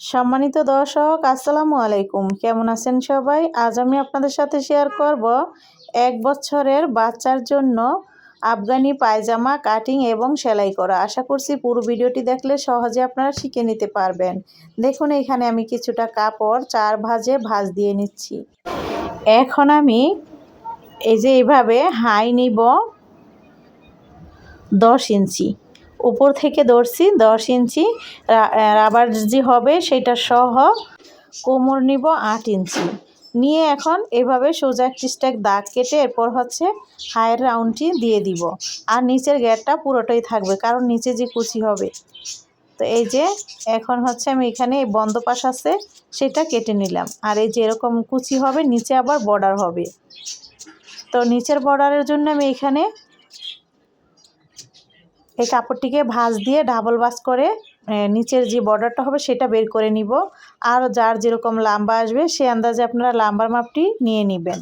সম্মানিত দর্শক, আসসালামু আলাইকুম। কেমন আছেন সবাই? আজ আমি আপনাদের সাথে শেয়ার করব এক বছরের বাচ্চার জন্য আফগানি পায়জামা কাটিং এবং সেলাই করা। আশা করছি পুরো ভিডিওটি দেখলে সহজে আপনারা শিখে নিতে পারবেন। দেখুন, এখানে আমি কিছুটা কাপড়, চার ভাজে ভাজ দিয়ে নিচ্ছি। এখন আমি এই যে এইভাবে হাই নিব দশ ইঞ্চি। উপর থেকে ধরছি, দশ ইঞ্চি রাবার যে হবে সেটা সহ কোমর নিব আট ইঞ্চি। নিয়ে এখন এভাবে সোজা একটি দাগ কেটে এরপর হচ্ছে হায়ের রাউন্ডটি দিয়ে দিব। আর নিচের গ্যাটটা পুরোটাই থাকবে, কারণ নিচে যে কুচি হবে। তো এই যে এখন হচ্ছে আমি এখানে বন্ধ পাশ আছে, সেটা কেটে নিলাম। আর এই যে এরকম কুচি হবে, নিচে আবার বর্ডার হবে। তো নিচের বর্ডারের জন্য আমি এখানে এই কাপড়টিকে ভাঁজ দিয়ে ডাবল বাস করে নিচের যে বর্ডারটা হবে সেটা বের করে নিব। আর যার যেরকম লাম্বা আসবে, সে আন্দাজে আপনারা লাম্বার মাপটি নিয়ে নেবেন।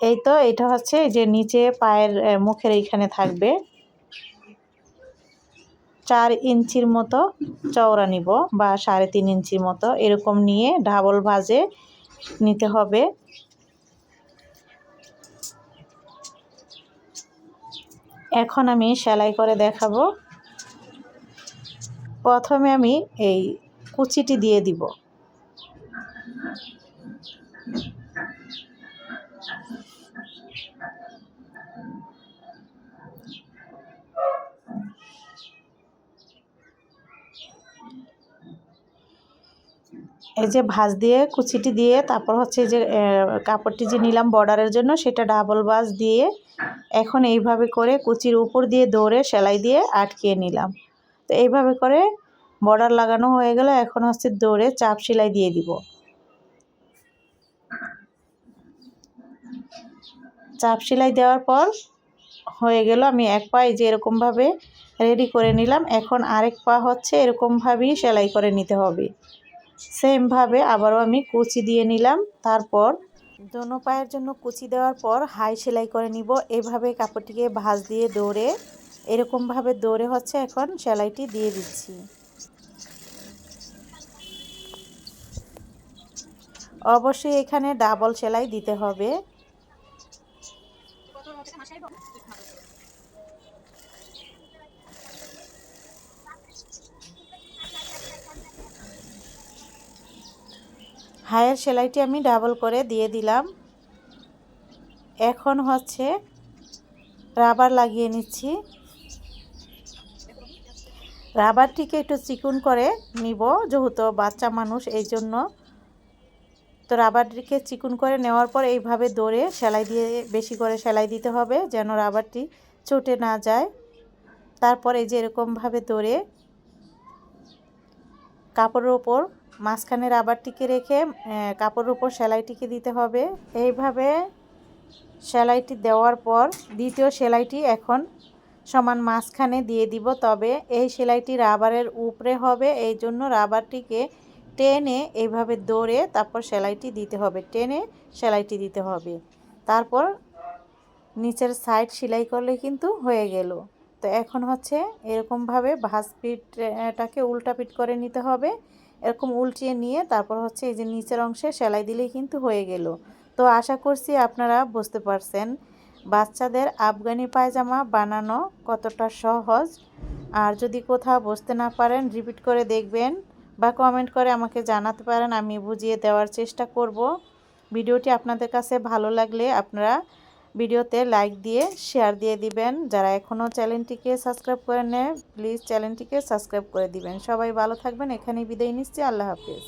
এই তো এটা হচ্ছে যে নিচে পায়ের মুখের এইখানে থাকবে। চার ইঞ্চির মতো চওড়া নিব বা সাড়ে তিন ইঞ্চির মতো। এরকম নিয়ে ডাবল ভাজে নিতে হবে। এখন আমি সেলাই করে দেখাবো। প্রথমে আমি এই কুচিটি দিয়ে দিব। এই যে ভাঁজ দিয়ে, কুচিটি দিয়ে, তারপর হচ্ছে যে কাপড়টি যে নিলাম বর্ডারের জন্য, সেটা ডাবল বাস দিয়ে এখন এইভাবে করে কুচির উপর দিয়ে দৌড়ে সেলাই দিয়ে আটকিয়ে নিলাম। তো এইভাবে করে বর্ডার লাগানো হয়ে গেল, এখন হচ্ছে দৌড়ে চাপ সেলাই দিয়ে দিব। চাপ সেলাই দেওয়ার পর হয়ে গেল, আমি এক পায়ে যে এরকমভাবে রেডি করে নিলাম, এখন আরেক পা হচ্ছে এরকমভাবেই সেলাই করে নিতে হবে। সেমভাবে আবারও আমি কুচি দিয়ে নিলাম। তারপর দোনো পায়ের জন্য কুচি দেওয়ার পর হাই সেলাই করে নিব। এভাবে কাপড়টিকে ভাঁজ দিয়ে দৌড়ে, এরকমভাবে দৌড়ে হচ্ছে এখন সেলাইটি দিয়ে দিচ্ছি। অবশ্যই এখানে ডাবল সেলাই দিতে হবে। হায়ের সেলাইটি আমি ডাবল করে দিয়ে দিলাম। এখন হচ্ছে রাবার লাগিয়ে নিচ্ছি। রাবারটিকে একটু চিকুন করে নিব, যেহেতু বাচ্চা মানুষ এই জন্য তো রাবারটিকে চিকুন করে নেওয়ার পর এইভাবে দৌড়ে সেলাই দিয়ে, বেশি করে সেলাই দিতে হবে, যেন রাবারটি চটে না যায়। তারপর এই যে এরকমভাবে দৌড়ে কাপড়ের ওপর মাঝখানে রাবারটিকে রেখে কাপড়ের উপর সেলাইটিকে দিতে হবে। এইভাবে সেলাইটি দেওয়ার পর দ্বিতীয় সেলাইটি এখন সমান মাঝখানে দিয়ে দিব। তবে এই সেলাইটি রাবারের উপরে হবে, এই জন্য রাবারটিকে টেনে এইভাবে দৌড়ে তারপর সেলাইটি দিতে হবে, টেনে সেলাইটি দিতে হবে। তারপর নিচের সাইড সেলাই করলে কিন্তু হয়ে গেল। তো এখন হচ্ছে এরকমভাবে ভাঁজ পিঠটাকে উল্টা পিট করে নিতে হবে। এরকম উল্টিয়ে নিয়ে তারপর হচ্ছে এই যে নিচের অংশে সেলাই দিলেই কিন্তু হয়ে গেল। তো আশা করছি আপনারা বুঝতে পারছেন। বাচ্চাদের আফগানি পায়জামা বানানো কতটা সহজ। আর যদি কোথাও বুঝতে না পারেন, রিপিট করে দেখবেন বা কমেন্ট করে আমাকে জানাতে পারেন, আমি বুঝিয়ে দেওয়ার চেষ্টা করব। ভিডিওটি আপনাদের কাছে ভালো লাগলে আপনারা ভিডিওতে লাইক দিয়ে শেয়ার দিয়ে দিবেন। যারা এখনও চ্যানেলটিকে সাবস্ক্রাইব করে নেয় প্লিজ চ্যানেলটিকে সাবস্ক্রাইব করে দিবেন। সবাই ভালো থাকবেন। এখানেই বিদায় নিচ্ছি। আল্লাহ হাফিজ।